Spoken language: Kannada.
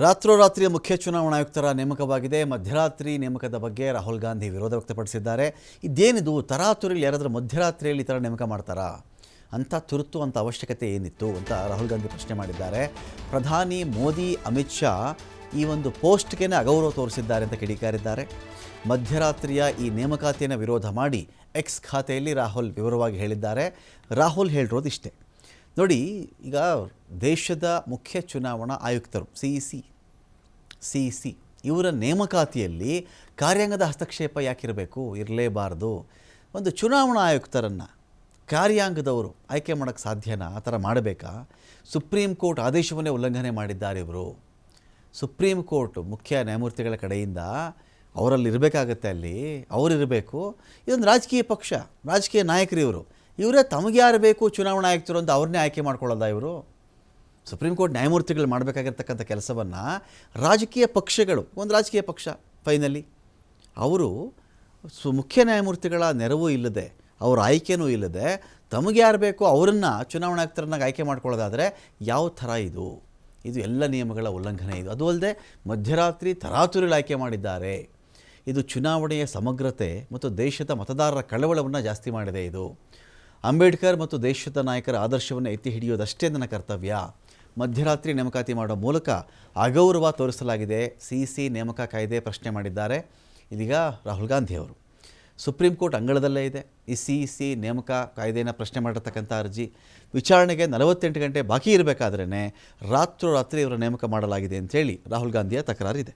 ರಾತ್ರೋರಾತ್ರಿ ಮುಖ್ಯ ಚುನಾವಣಾ ಆಯುಕ್ತರ ನೇಮಕವಾಗಿದೆ. ಮಧ್ಯರಾತ್ರಿ ನೇಮಕದ ಬಗ್ಗೆ ರಾಹುಲ್ ಗಾಂಧಿ ವಿರೋಧ ವ್ಯಕ್ತಪಡಿಸಿದ್ದಾರೆ. ಇದೇನಿದು, ತರಾತುರಿಲಿ ಯಾರಾದರೂ ಮಧ್ಯರಾತ್ರಿಯಲ್ಲಿ ಈ ಥರ ನೇಮಕ ಮಾಡ್ತಾರಾ? ಅಂಥ ತುರ್ತು ಅಂತ ಅವಶ್ಯಕತೆ ಏನಿತ್ತು ಅಂತ ರಾಹುಲ್ ಗಾಂಧಿ ಪ್ರಶ್ನೆ ಮಾಡಿದ್ದಾರೆ. ಪ್ರಧಾನಿ ಮೋದಿ, ಅಮಿತ್ ಶಾ ಈ ಒಂದು ಪೋಸ್ಟ್ಗೆ ಅಗೌರವ ತೋರಿಸಿದ್ದಾರೆ ಅಂತ ಕಿಡಿಕಾರಿದ್ದಾರೆ. ಮಧ್ಯರಾತ್ರಿಯ ಈ ನೇಮಕಾತಿಯನ್ನು ವಿರೋಧ ಮಾಡಿ ಎಕ್ಸ್ ಖಾತೆಯಲ್ಲಿ ರಾಹುಲ್ ವಿವರವಾಗಿ ಹೇಳಿದ್ದಾರೆ. ರಾಹುಲ್ ಹೇಳಿರೋದು ಇಷ್ಟೇ. ನೋಡಿ, ಈಗ ದೇಶದ ಮುಖ್ಯ ಚುನಾವಣಾ ಆಯುಕ್ತರು, C E C C C, ಇವರ ನೇಮಕಾತಿಯಲ್ಲಿ ಕಾರ್ಯಾಂಗದ ಹಸ್ತಕ್ಷೇಪ ಯಾಕಿರಬೇಕು? ಇರಲೇಬಾರ್ದು. ಒಂದು ಚುನಾವಣಾ ಆಯುಕ್ತರನ್ನು ಕಾರ್ಯಾಂಗದವರು ಆಯ್ಕೆ ಮಾಡೋಕ್ಕೆ ಸಾಧ್ಯನಾ? ಆ ಥರ ಮಾಡಬೇಕಾ? ಸುಪ್ರೀಂ ಕೋರ್ಟ್ ಆದೇಶವನ್ನೇ ಉಲ್ಲಂಘನೆ ಮಾಡಿದ್ದಾರೆ ಇವರು. ಸುಪ್ರೀಂ ಕೋರ್ಟ್ ಮುಖ್ಯ ನ್ಯಾಯಮೂರ್ತಿಗಳ ಕಡೆಯಿಂದ ಅವರಲ್ಲಿ ಇರಬೇಕಾಗತ್ತೆ ಅಲ್ಲಿ, ಅವರಿರಬೇಕು. ಇದೊಂದು ರಾಜಕೀಯ ಪಕ್ಷ, ರಾಜಕೀಯ ನಾಯಕರು ಇವರು. ಇವರೇ ತಮಗೆ ಯಾರು ಬೇಕು ಚುನಾವಣಾ ಆಯುಕ್ತರು ಅಂತ ಅವ್ರನ್ನೇ ಆಯ್ಕೆ ಮಾಡ್ಕೊಳ್ಳೋದಾ ಇವರು? ಸುಪ್ರೀಂ ಕೋರ್ಟ್ ನ್ಯಾಯಮೂರ್ತಿಗಳು ಮಾಡಬೇಕಾಗಿರ್ತಕ್ಕಂಥ ಕೆಲಸವನ್ನು ರಾಜಕೀಯ ಪಕ್ಷಗಳು, ಒಂದು ರಾಜಕೀಯ ಪಕ್ಷ ಫೈನಲಿ, ಅವರು ಸು ಮುಖ್ಯ ನ್ಯಾಯಮೂರ್ತಿಗಳ ನೆರವು ಇಲ್ಲದೆ, ಅವರ ಆಯ್ಕೆನೂ ಇಲ್ಲದೆ ತಮಗೆ ಯಾರು ಬೇಕೋ ಅವರನ್ನು ಚುನಾವಣಾ ಆಯುಕ್ತರನ್ನಾಗಿ ಆಯ್ಕೆ ಮಾಡ್ಕೊಳ್ಳೋದಾದರೆ ಯಾವ ಥರ ಇದು? ಇದು ಎಲ್ಲ ನಿಯಮಗಳ ಉಲ್ಲಂಘನೆ ಇದು. ಅದು ಅಲ್ಲದೆ ಮಧ್ಯರಾತ್ರಿ ತರಾತುರಿಗಳು ಆಯ್ಕೆ ಮಾಡಿದ್ದಾರೆ. ಇದು ಚುನಾವಣೆಯ ಸಮಗ್ರತೆ ಮತ್ತು ದೇಶದ ಮತದಾರರ ಕಳವಳವನ್ನು ಜಾಸ್ತಿ ಮಾಡಿದೆ ಇದು. ಅಂಬೇಡ್ಕರ್ ಮತ್ತು ದೇಶದ ನಾಯಕರ ಆದರ್ಶವನ್ನು ಎತ್ತಿ ಹಿಡಿಯೋದಷ್ಟೇ ನನ್ನ ಕರ್ತವ್ಯ. ಮಧ್ಯರಾತ್ರಿ ನೇಮಕಾತಿ ಮಾಡೋ ಮೂಲಕ ಅಗೌರವ ತೋರಿಸಲಾಗಿದೆ. ಸಿ ಸಿ ನೇಮಕ ಕಾಯ್ದೆ ಪ್ರಶ್ನೆ ಮಾಡಿದ್ದಾರೆ. ಇದೀಗ ರಾಹುಲ್ ಗಾಂಧಿ ಅವರು ಸುಪ್ರೀಂ ಕೋರ್ಟ್ ಅಂಗಳದಲ್ಲೇ ಇದೆ. ಈ ಸಿ ಸಿ ನೇಮಕ ಕಾಯ್ದೆಯನ್ನು ಪ್ರಶ್ನೆ ಮಾಡಿರ್ತಕ್ಕಂಥ ಅರ್ಜಿ ವಿಚಾರಣೆಗೆ ನಲವತ್ತೆಂಟು ಗಂಟೆ ಬಾಕಿ ಇರಬೇಕಾದ್ರೇ ರಾತ್ರೋರಾತ್ರಿ ಇವರ ನೇಮಕ ಮಾಡಲಾಗಿದೆ ಅಂತೇಳಿ ರಾಹುಲ್ ಗಾಂಧಿಯ ತಕರಾರಿದೆ.